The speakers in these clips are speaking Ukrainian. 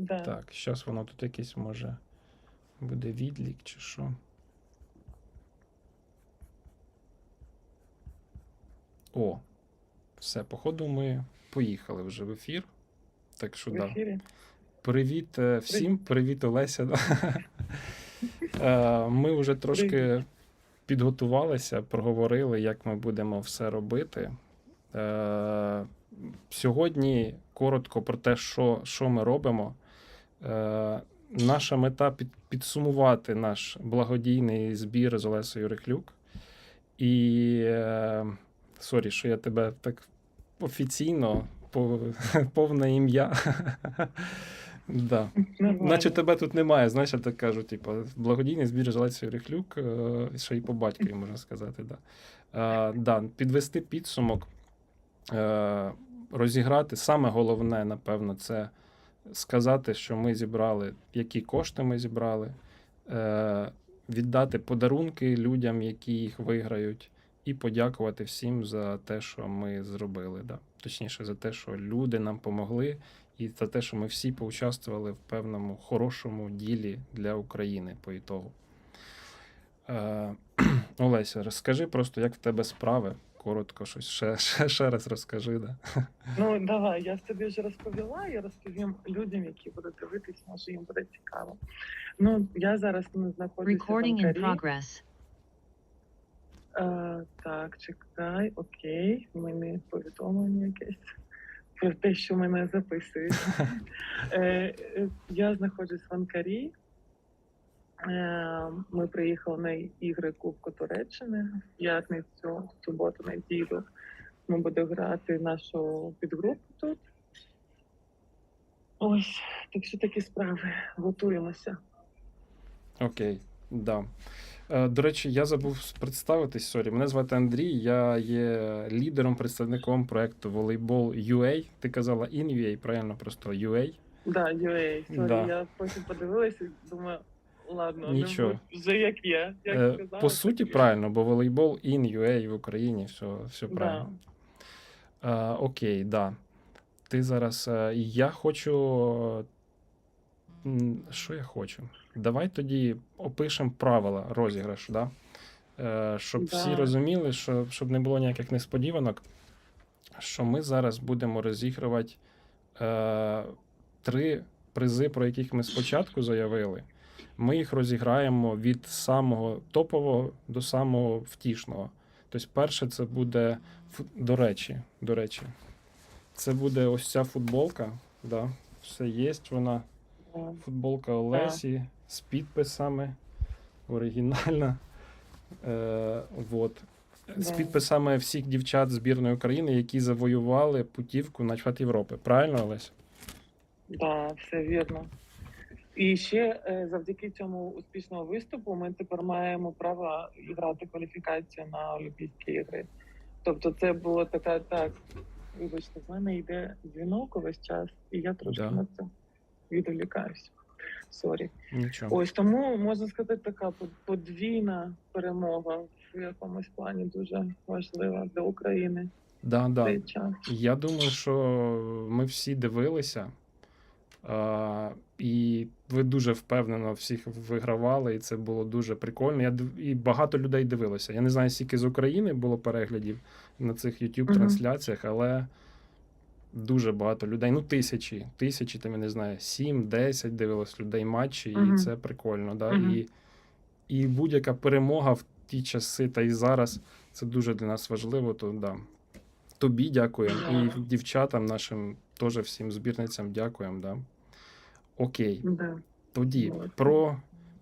Да. Так, зараз воно тут якийсь може буде відлік чи що. О, все, походу, ми поїхали вже в ефір. Так що да. Привіт е, всім, привіт, Олеся. Е, Ми вже трошки підготувалися, проговорили, як ми будемо все робити. Е, Сьогодні коротко про те, що, що ми робимо. Е, Наша мета під, підсумувати наш благодійний збір з Олесою Рихлюк. І е, сорі, що я тебе так офіційно, повне ім'я. да. Наче тебе тут немає, знаєш, я так кажу, типу, благодійний збір Желецький Рихлюк, е, ще й по батькові, можна сказати. Да. Да, підвести підсумок, розіграти. Саме головне, напевно, це сказати, що ми зібрали, які кошти ми зібрали, е, віддати подарунки людям, які їх виграють, і подякувати всім за те, що ми зробили. Да. Точніше, за те, що люди нам помогли, і за те, що ми всі поучаствували в певному хорошому ділі для України по ітогу. Е, Олеся, розкажи просто, як в тебе справи. Коротко щось ще, ще, ще раз розкажи. Да? Ну давай, я ж вже розповіла, я розповім людям, які будуть дивитись, може їм буде цікаво. Ну, я зараз не знаходжуся в Recording in progress. Е, так, чекай, окей, у мене повідомлення якесь про те, що мене записують. е, е, я знаходжусь в Анкарі. Е, ми приїхали на ігри Кубку Туреччини в п'ятницю, в суботу, неділю. Ми будемо грати нашу підгрупу тут. Ось, так що такі справи. Готуємося. Окей, да. Е, До речі, я забув представитись. Сорі. Мене звати Андрій. Я є лідером, представником проекту Волейбол UA. Ти казала InUA, правильно, просто UA. Да, UA, сорі, Да. я потім подивилася і думаю, ладно, Нічого. не вже як є. Як Е, сказала, По суті, правильно, бо волейбол in UA в Україні, все, все Да. правильно. Е, окей, да. Ти зараз. е, Я хочу. Що я хочу? Давай тоді опишемо правила розіграшу, да? Е, щоб всі розуміли, що, щоб не було ніяких несподіванок, що ми зараз будемо розігрувати е, три призи, про яких ми спочатку заявили. Ми їх розіграємо від самого топового до самого втішного. Тобто, перше, це буде до речі, до речі, це буде ось ця футболка. Да, все є вона. Футболка Олесі з підписами. Оригінальна. Е, вот. З підписами всіх дівчат збірної України, які завоювали путівку на чемпіонат Європи. Правильно, Олесь? Да, все вірно. І ще е, завдяки цьому успішному виступу ми тепер маємо право грати кваліфікацію на Олімпійські ігри. Тобто, це було така так. Вибачте, в мене йде дзвінок увесь час, і я трошки Да. на це відволікаюся. Сорі. Нічого. Ось тому можна сказати, така подвійна перемога в якомусь плані дуже важлива для України Да, да. Я думаю, що ми всі дивилися, а, і ви дуже впевнено всіх вигравали, і це було дуже прикольно. Я і багато людей дивилося. Я не знаю, скільки з України було переглядів на цих youtube трансляціях, але дуже багато людей. Ну, тисячі, тисячі, там я не знаю, 7-10 дивилось людей матчі, і це прикольно. Да? І, і будь-яка перемога в ті часи та і зараз це дуже для нас важливо. То да. Тобі дякуємо. І дівчатам нашим теж всім збірницям дякуємо. Да. Окей. Да. Тоді про,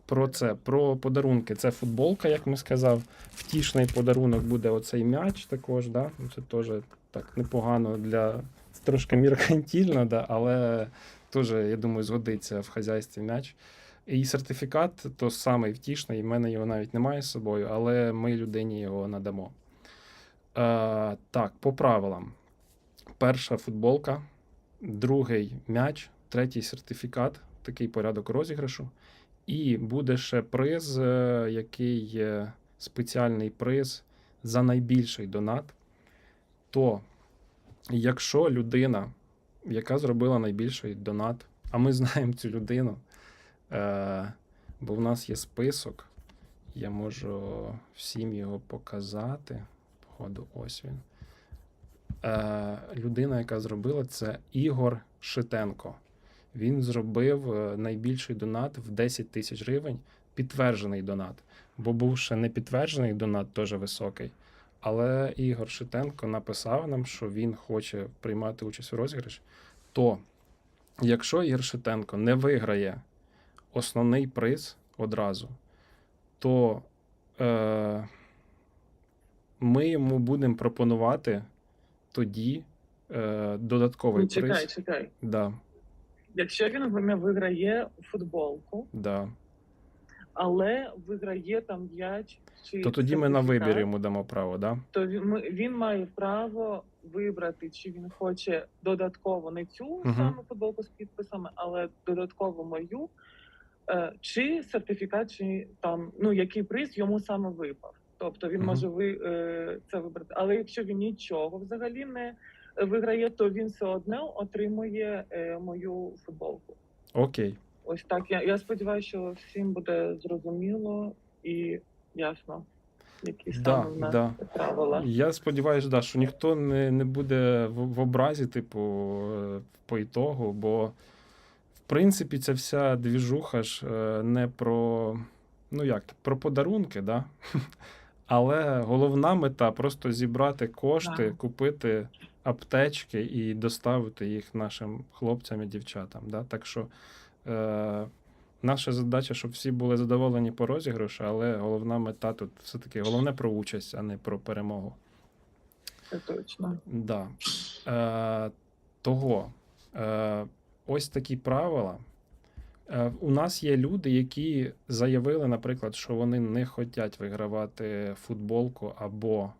про це, про подарунки. Це футболка, як ми сказав. Втішний подарунок буде оцей м'яч також. Да? Ну, Це теж так непогано для трошки меркантильно, да? але теж, я думаю, згодиться в хазяйстві м'яч. І сертифікат то самий втішний, в мене його навіть немає з собою, але ми людині його надамо. Е, так, по правилам. Перша футболка, другий м'яч, третій сертифікат, такий порядок розіграшу. І буде ще приз, е, який е, спеціальний приз за найбільший донат. То, якщо людина, яка зробила найбільший донат А ми знаємо цю людину. Е, бо в нас є список. Я можу всім його показати. Походу, ось він. Е, людина, яка зробила це Ігор Шитенко. Він зробив е, найбільший донат в 10 тисяч гривень, підтверджений донат. Бо був ще не підтверджений донат, теж високий. Але Ігор Шитенко написав нам, що він хоче приймати участь у розіграші. То, якщо Ігор Шитенко не виграє основний приз одразу, то е, ми йому будемо пропонувати тоді е, додатковий Ну, чекай, приз. чекай. Да, Якщо він виграє футболку, да. але виграє там м'яч чи То тоді ми на вибір йому дамо право, да? то він, він має право вибрати, чи він хоче додатково не цю Мгм. саму футболку з підписами, але додатково мою, е, чи сертифікат, чи там ну який приз йому саме випав. Тобто він може ви е, це вибрати. Але якщо він нічого взагалі не виграє, то він все одно отримує е, мою футболку. Окей. Ось так. Я, я сподіваюся, що всім буде зрозуміло і ясно, які Да, нас да. правила. Я сподіваюся, да, що ніхто не, не буде в, в образі, типу, е, по ітогу, бо в принципі ця вся двіжуха ж не про, ну як, про подарунки, да? Але головна мета просто зібрати кошти, Так. купити аптечки і доставити їх нашим хлопцям і дівчатам. Да? Так що е, наша задача, щоб всі були задоволені по розіграшу, але головна мета тут все-таки головне про участь, а не про перемогу. Це точно. Да. Е, того, е, ось такі правила. Е, у нас є люди, які заявили, наприклад, що вони не хочуть вигравати футболку або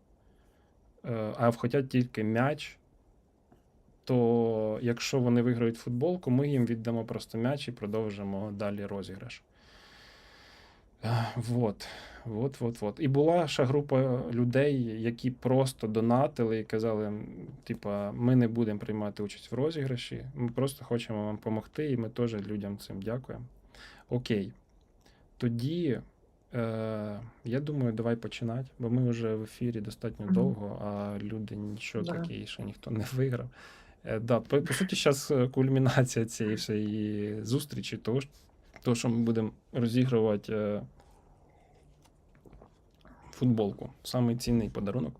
е, а хочуть тільки м'яч. То якщо вони виграють футболку, ми їм віддамо просто м'яч і продовжимо далі розіграш. Е, Вот, вот, вот, вот. І була ще група людей, які просто донатили і казали: типа, ми не будемо приймати участь в розіграші, ми просто хочемо вам допомогти, і ми теж людям цим дякуємо. Окей. Тоді, е, я думаю, давай починати, бо ми вже в ефірі достатньо Мгм. довго, а люди нічого Да. такі ще ніхто не виграв. Е, да, по, по суті, зараз кульмінація цієї всієї зустрічі, того, того, що ми будемо розігрувати е, футболку. Самий цінний подарунок.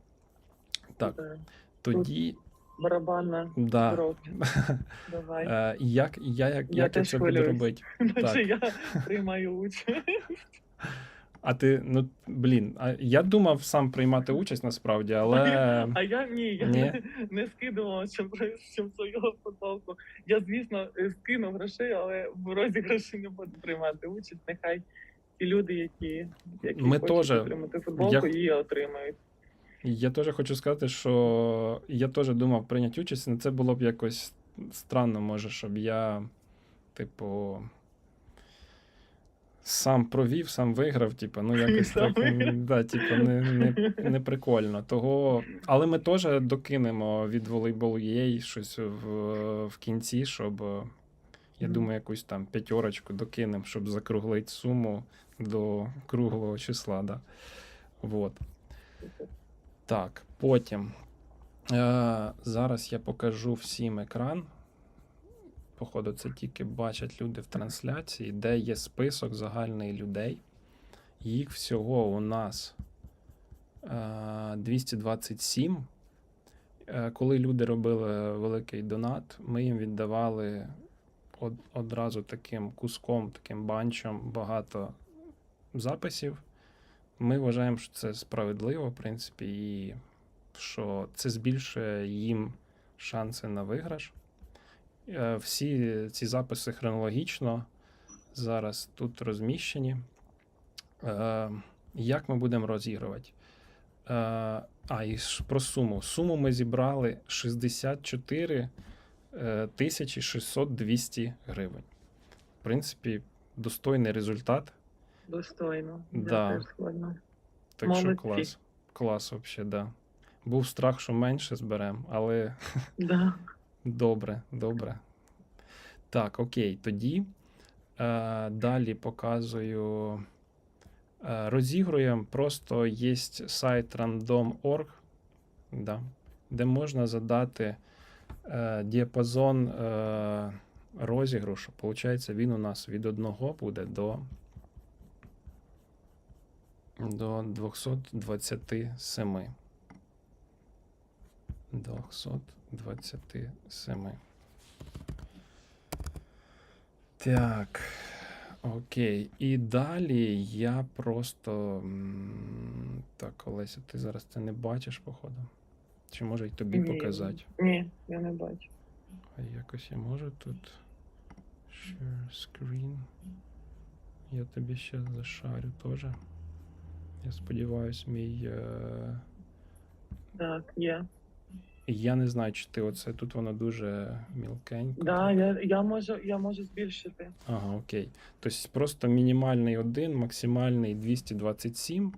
Так, Е, тоді, Барабанна да. Давай. Е, як, я, як, Я як я це буду робити? Наче я приймаю участь. А ти, ну блін, а я думав сам приймати участь насправді, але А я ні, я Ні. не, не скидувала щоб, щоб свою футболку. Я, звісно, е, скину грошей, але в розіграші не буду приймати участь. Нехай ті люди, які, які Ми хочуть отримати футболку, Я- її отримають. я теж хочу сказати, що я теж думав прийняти участь, але це було б якось странно, може, щоб я, типу. Сам провів, сам виграв, типу, ну якось Сам так. виграв. Да, типу, не, не, не прикольно. Того... Але ми теж докинемо від волейболу EA щось в, в кінці, щоб е, я думаю, якусь там п'ятерочку докинемо, щоб закруглити суму до круглого числа. Да. Вот. Так, потім. Е, зараз я покажу всім екран. Походу, це тільки бачать люди в трансляції, де є список загальний людей. Їх всього у нас е, 227. Е, коли люди робили великий донат, ми їм віддавали од, одразу таким куском, таким банчем багато записів. Ми вважаємо, що це справедливо, в принципі, і що це збільшує їм шанси на виграш. Е, Всі ці записи хронологічно зараз тут розміщені. Е, Як ми будемо розігрувати? Е, А, і про суму. Суму ми зібрали 64 е, тисячі 600 200 гривень. В принципі, достойний результат. Достойно. Да. Так що клас. Клас, взагалі, да. Був страх, що менше зберемо, але Да. Добре, добре. Так, окей, тоді е, далі показую. Е, розігруємо. Просто є сайт random.org, да, де можна задати е, діапазон е, розігрушу. Получається, він у нас від 1 буде до, до 227. 227. Так. Окей. І далі я просто. Так, Олеся, ти зараз це не бачиш, походу. Чи може й тобі Ні. показати? Ні, я не бачу. А якось я можу тут. Share screen. Я тобі ще зашарю теж. Я сподіваюсь, мій. Е... Так, є. Я не знаю, чи ти оце тут воно дуже мілкенько. Да, я, я можу, я можу збільшити. Ага, окей. Тобто просто мінімальний 1, максимальний 227.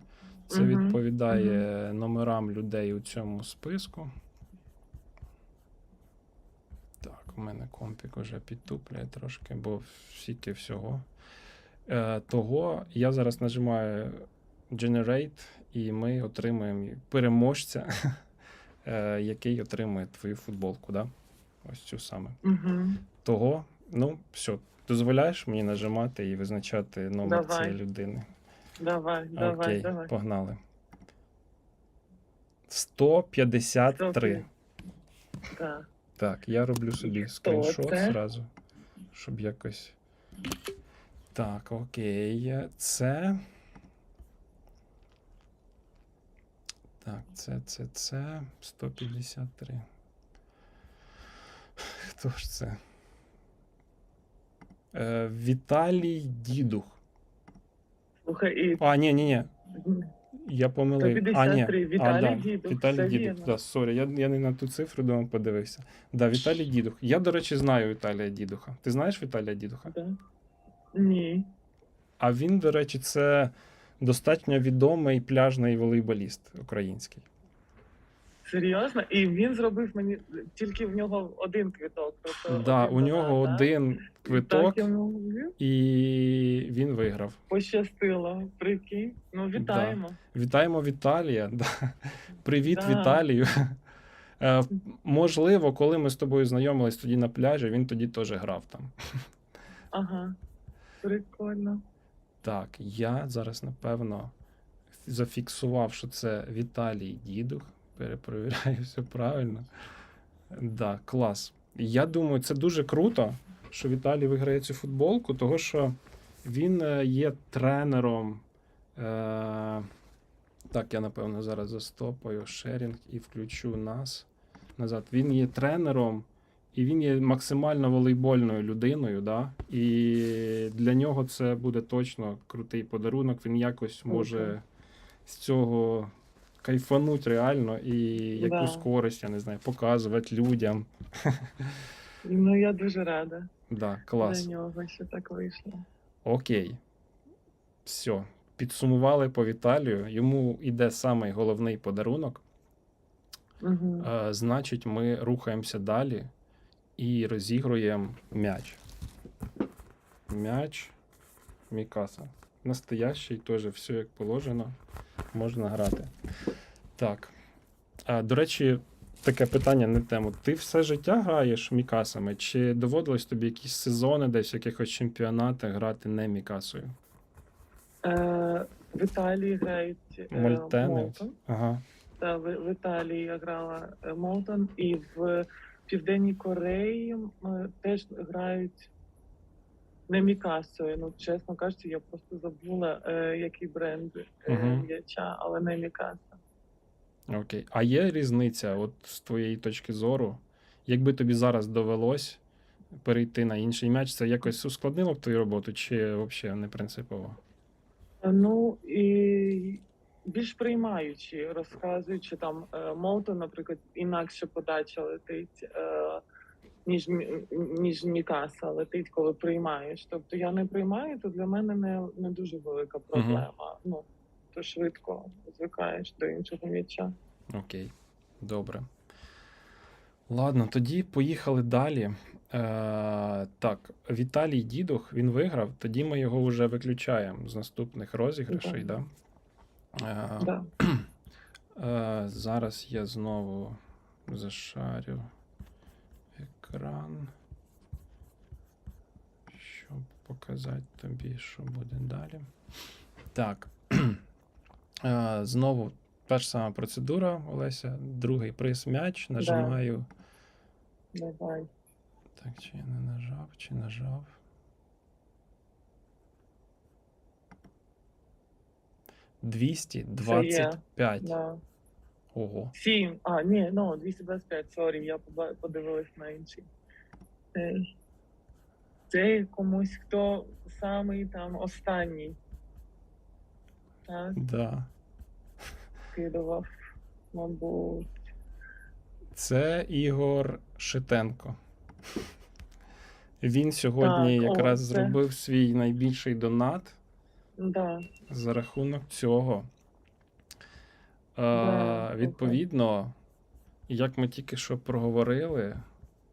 Це Мгм, відповідає номерам людей у цьому списку. Так, у мене компік уже підтупляє трошки, бо стільки всього. Е, того я зараз нажимаю Generate, і ми отримуємо переможця, е, який отримує твою футболку. Да? Ось цю саме. Угу. Того, ну, все, дозволяєш мені нажимати і визначати номер Давай. цієї людини. Давай, давай, Окей, давай. погнали. 153. Да. Так, я роблю собі скріншот зразу, щоб якось. Так, окей. Це. Так, це, це, це. 153. Хто ж це? Е, Віталій Дідух. Слухай, і А, ні, ні, ні. Я помилив. А, ні. 153. а, Віталій да. Дідух, Віталій все Дідух. вірно. Да, сорі, я, я не на ту цифру дома подивився. Да, Віталій Дідух. Я, до речі, знаю Віталія Дідуха. Ти знаєш Віталія Дідуха? да. Ні. А він, до речі, це достатньо відомий пляжний волейболіст український. Серйозно? І він зробив мені тільки в нього один квиток. Тобто Да, один у нього да? один квиток, Так і він виграв. пощастило. Прикинь. Ну, вітаємо. Вітаємо Віталія. Да. Привіт, Да. Віталію. Е, можливо, коли ми з тобою знайомились тоді на пляжі, він тоді теж грав там. Ага. Прикольно. Так, я зараз, напевно, зафіксував, що це Віталій Дідух. Перепровіряю, все правильно. Да, клас. Я думаю, це дуже круто, що Віталій виграє цю футболку, того що він е, є тренером. Е- так, я напевно зараз застопаю шерінг і включу нас назад. Він є тренером, і він є максимально волейбольною людиною. Да? І для нього це буде точно крутий подарунок. Він якось може Круто. з цього кайфануть реально і якусь Да. користь, я не знаю, показувати людям. Ну, я дуже рада Да, клас. за нього, що так вийшло. Окей. Все. Підсумували по Віталію. Йому йде самий головний подарунок. Угу. Значить, ми рухаємося далі і розігруємо м'яч. М'яч Мікаса. Настоящий, теж все як положено. Можна грати. Так. А, до речі, таке питання на тему. Ти все життя граєш мікасами? Чи доводилось тобі якісь сезони десь в якихось чемпіонатах грати не мікасою? Е, в Італії грають е, Мольтени? Ага. Та, в, в Італії я грала е, Молтон, і в Південній Кореї е, теж грають не Мікасою. Ну, чесно кажучи, я просто забула, е, який бренд е, м'яча, але не Мікаса. Окей. А є різниця, от з твоєї точки зору, якби тобі зараз довелось перейти на інший м'яч, це якось ускладнило б твою роботу, чи взагалі не принципово? Е, Ну і більш приймаючи, розказуючи там е, Молтон, наприклад, інакше подача летить, е, ніж ніж Мікаса летить, коли приймаєш. Тобто я не приймаю, то для мене не, не дуже велика проблема. Ну то швидко звикаєш до іншого м'яча. Окей, добре. Ладно, тоді поїхали далі. Е, так, Віталій Дідух, він виграв, тоді ми його вже виключаємо з наступних розіграшей, да? Е, Да. Е, зараз я знову зашарю екран, щоб показати тобі, що буде далі. Так. Е, знову перша сама процедура, Олеся. Другий приз м'яч. Нажимаю. Давай. Так, чи я не нажав, чи нажав. Двісті двадцять п'ять. Да. Ого. Сім. А, ні, ну, 225, сорі, я подивилась на інший. Цей. Це комусь, хто самий там останній. Так, Да. скидував, мабуть. Це Ігор Шитенко. Він сьогодні Так, о, якраз це- зробив свій найбільший донат Да. за рахунок цього. Да, відповідно, як ми тільки що проговорили,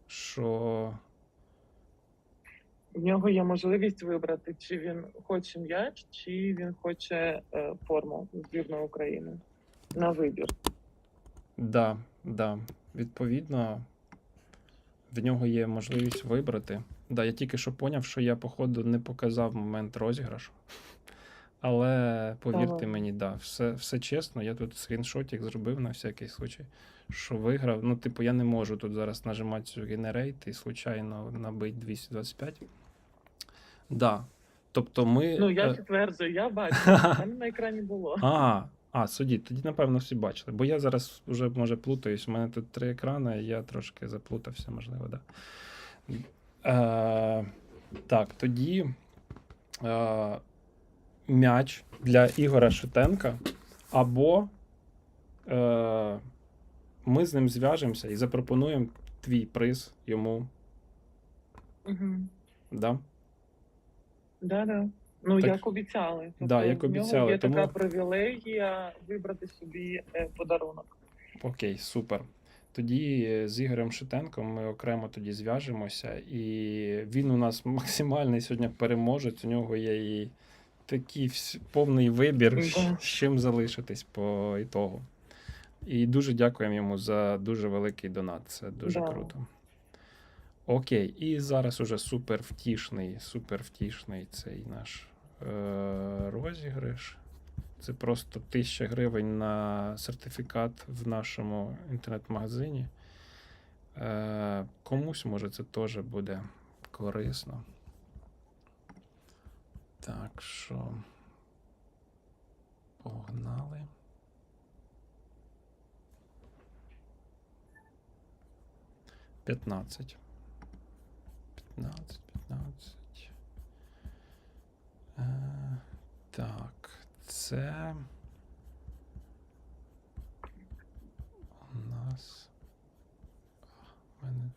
що В нього є можливість вибрати, чи він хоче м'яч, чи він хоче е, форму збірної України на вибір. да, да, відповідно, в нього є можливість вибрати. Да, я тільки що поняв, що я, походу, не показав момент розіграшу. Але повірте Ага. мені, да, все, все чесно. Я тут скріншотик зробив на всякий случай, що виграв. Ну, типу, я не можу тут зараз нажимати цю Generate і случайно набити 225. Да. Тобто ми. Ну, я е, підтверджую, я бачу. мене на екрані було. А, а, судді, тоді, напевно, всі бачили. Бо я зараз вже може плутаюсь. У мене тут три екрани, і я трошки заплутався, можливо, да. Е, так, тоді е, м'яч для Ігоря Шитенка. Або е, ми з ним зв'яжемося і запропонуємо твій приз йому. Угу. Да? Да, да. Ну, Так. як обіцяли. Тобто Да, як в нього обіцяли, Є тому- така привілегія вибрати собі е, подарунок. Окей, супер. Тоді е, з Ігорем Шитенком ми окремо тоді зв'яжемося, і він у нас максимальний сьогодні переможець. У нього є і такий повний вибір, з чим залишитись по ітогу. І дуже дякуємо йому за дуже великий донат. Це дуже Да. круто. Окей, і зараз уже супер втішний, супер втішний цей наш е- розіграш. Це просто 1000 гривень на сертифікат в нашому інтернет-магазині. Е, комусь, може, це теж буде корисно. Так що. Погнали. П'ятнадцять. П'ятнадцять, п'ятнадцять. Е, так, це у нас. Мене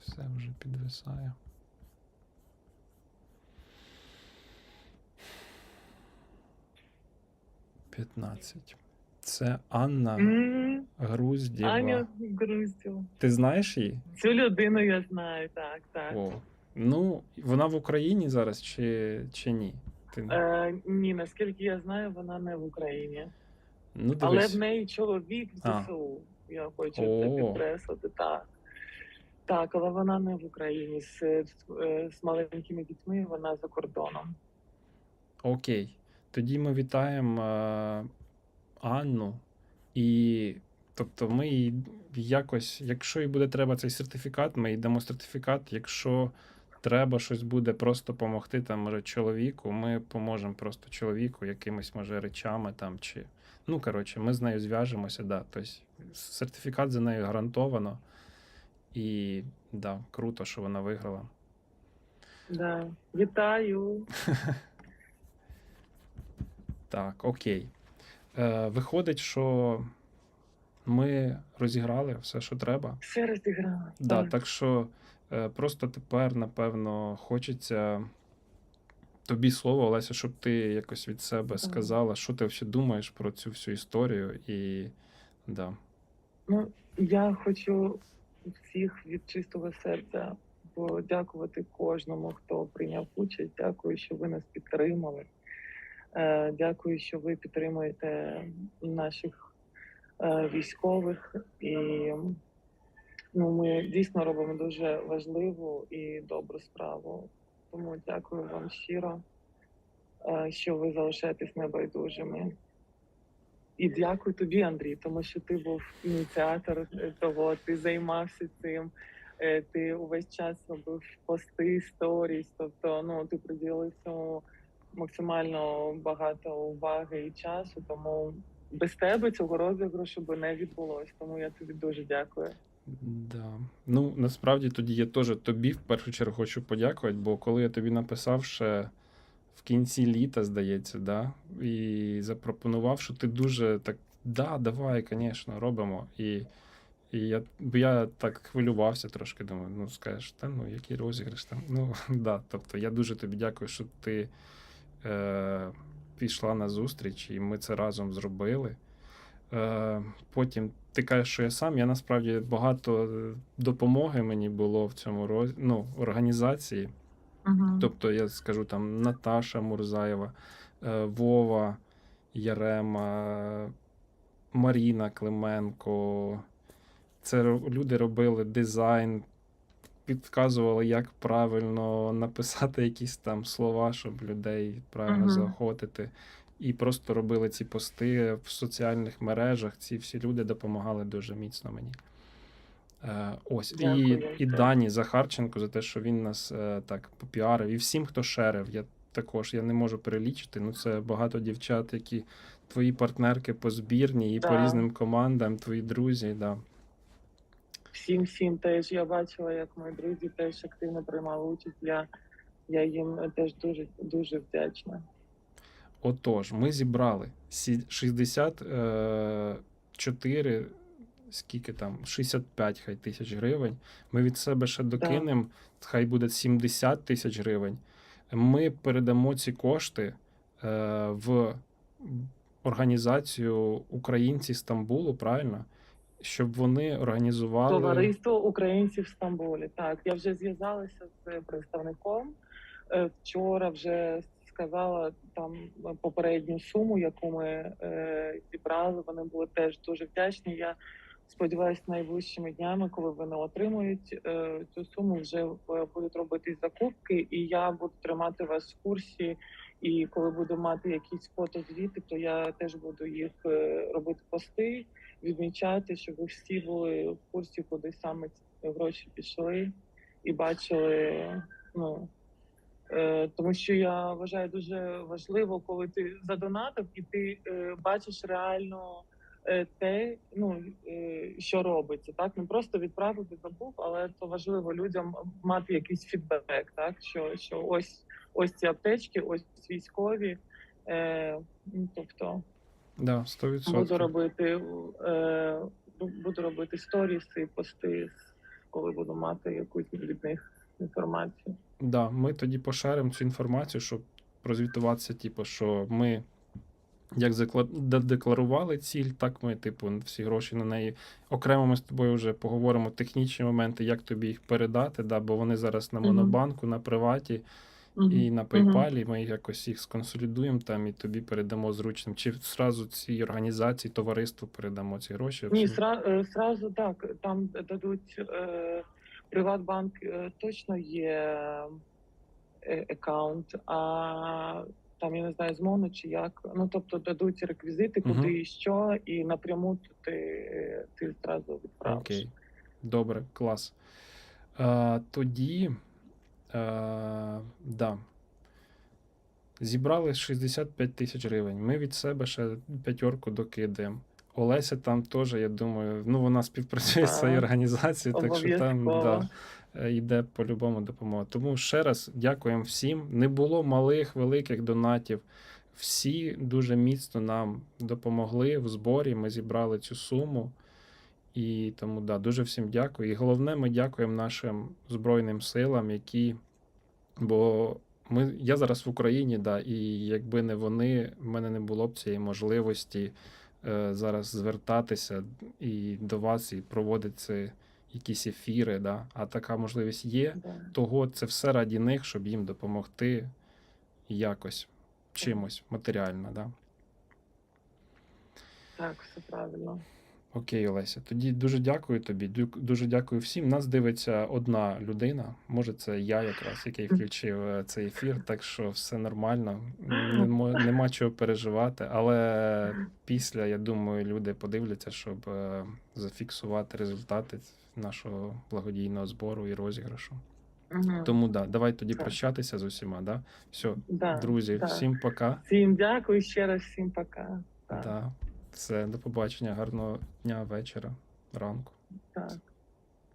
все вже підвисає. П'ятнадцять. Це Анна М, Груздєва. Аня Груздєва. Ти знаєш її? Цю людину я знаю, так, так. О. Ну, вона в Україні зараз чи, чи ні? Ти... Е, ні, наскільки я знаю, вона не в Україні. ну, Але дивись. в неї чоловік в А. ЗСУ. Я хочу О. це підкреслити. Так. Так, але вона не в Україні з, з, е, з маленькими дітьми, вона за кордоном. Окей. Тоді ми вітаємо е, Анну. І тобто ми їй якось, якщо їй буде треба цей сертифікат, ми їй дамо сертифікат. Якщо треба щось буде просто допомогти там, може, чоловіку, ми поможемо просто чоловіку якимись, може, речами там чи. Ну, коротше, ми з нею зв'яжемося, да. Тобто сертифікат за нею гарантовано. І да, круто, що вона виграла. Да. Вітаю. Так, окей. Е, виходить, що ми розіграли все, що треба. Все розіграла. Да, так що е, просто тепер, напевно, хочеться тобі слово, Олеся, щоб ти якось від себе Так. сказала, що ти взагалі думаєш про цю всю історію. І да. Ну, я хочу всіх від чистого серця подякувати кожному, хто прийняв участь. Дякую, що ви нас підтримали. Е, Дякую, що ви підтримуєте наших е, військових. І ну, ми дійсно робимо дуже важливу і добру справу. Тому дякую вам щиро, е, що ви залишаєтесь небайдужими. І дякую тобі, Андрій, тому що ти був ініціатор того, ти займався цим, ти увесь час робив пости, сторіс, тобто ну ти приділив цьому максимально багато уваги і часу. Тому без тебе цього розіграшу би не відбулось. Тому я тобі дуже дякую. Да. Ну, насправді тоді я теж тобі в першу чергу хочу подякувати, бо коли я тобі написав ще в кінці літа, здається, да, і запропонував, що ти дуже так, да, давай, звісно, робимо. І, і я, я так хвилювався трошки, думаю, ну скажеш, та ну, який розіграш там. Ну, да, тобто я дуже тобі дякую, що ти е, пішла на зустріч, і ми це разом зробили. Е, потім ти кажеш, що я сам. Я насправді багато допомоги мені було в цьому роз... ну, організації. Угу. Тобто, я скажу там Наташа Мурзаєва, е, Вова Ярема, Маріна Клименко. Це люди робили дизайн, підказували, як правильно написати якісь там слова, щоб людей правильно Мгм. заохотити. І просто робили ці пости в соціальних мережах. Ці всі люди допомагали дуже міцно мені. Е, ось. І, і. Дані Захарченко за те, що він нас е, так попіарив. І всім, хто шерив. Я також я не можу перелічити. Ну, це багато дівчат, які твої партнерки по збірні і по різним командам, твої друзі. Да. Всім всім теж я бачила, як мої друзі теж активно приймали участь. Я, я їм теж дуже дуже вдячна. Отож, ми зібрали сі- 64, скільки там, 65 хай тисяч гривень. Ми від себе ще докинемо, хай буде 70 тисяч гривень. Ми передамо ці кошти е, в організацію Українці Стамбулу, правильно? Щоб вони організували. Товариство українців в Стамбулі. Так, я вже зв'язалася з представником. Е, Вчора вже сказала там попередню суму, яку ми е, зібрали. Вони були теж дуже вдячні. Я сподіваюся, найближчими днями, коли вони отримують е, цю суму, вже будуть робити закупки, і я буду тримати вас в курсі. І коли буду мати якісь фотозвіти, то я теж буду їх робити пости відмічати, щоб ви всі були в курсі, куди саме ці гроші пішли, і бачили. Ну е, тому що я вважаю дуже важливо, коли ти задонатив і ти е, бачиш реально е, те, ну е, що робиться, так не просто відправив і забув, але це важливо людям мати якийсь фідбек, так що, що ось ось ці аптечки, ось військові. Е, ну, тобто Да, 100%. Буду робити е, буду робити сторіси, пости, коли буду мати якусь від них інформацію. Да, ми тоді поширимо цю інформацію, щоб прозвітуватися, типу, що ми як декларували ціль, так ми, типу, всі гроші на неї. Окремо ми з тобою вже поговоримо технічні моменти, як тобі їх передати, да, бо вони зараз на монобанку, на приваті і на. PayPal, ми якось їх сконсолідуємо там і тобі передамо зручним. Чи зразу цій організації, товариству передамо ці гроші? Ні, сра, е, сразу так. Там дадуть е, Приватбанк е, точно є е, аккаунт, а там я не знаю, з МОНу чи як. Ну тобто дадуть реквізити, куди Мгм. і що, і напряму ти, ти зразу відправиш. Окей. Добре, клас. А, тоді, а, да. Зібрали 65 тисяч гривень. Ми від себе ще п'ятерку докидаємо. Олеся там теж, я думаю, ну вона співпрацює з цією організацією, так що там да, е, йде по-любому допомога. Тому ще раз дякуємо всім. Не було малих, великих донатів. Всі дуже міцно нам допомогли в зборі. Ми зібрали цю суму. І тому да, дуже всім дякую. І головне, ми дякуємо нашим Збройним силам, які. Бо ми, я зараз в Україні, да, і якби не вони, в мене не було б цієї можливості е, зараз звертатися і до вас, і проводити якісь ефіри, да, а така можливість є, Да. того це все раді них, щоб їм допомогти якось чимось матеріально. Да? Так, все правильно. Окей, Олеся. Тоді дуже дякую тобі. Дуже дякую всім. Нас дивиться одна людина. Може, це я якраз, який включив е, цей ефір, так що все нормально. Нема, нема чого переживати. Але після, я думаю, люди подивляться, щоб е, зафіксувати результати нашого благодійного збору і розіграшу. Угу. Тому да, давай тоді Так. прощатися з усіма. Да? Все, Да, друзі, да. всім пока. Всім дякую ще раз, всім пока. Так, Да. Все, до побачення, гарного дня, вечора, ранку. так.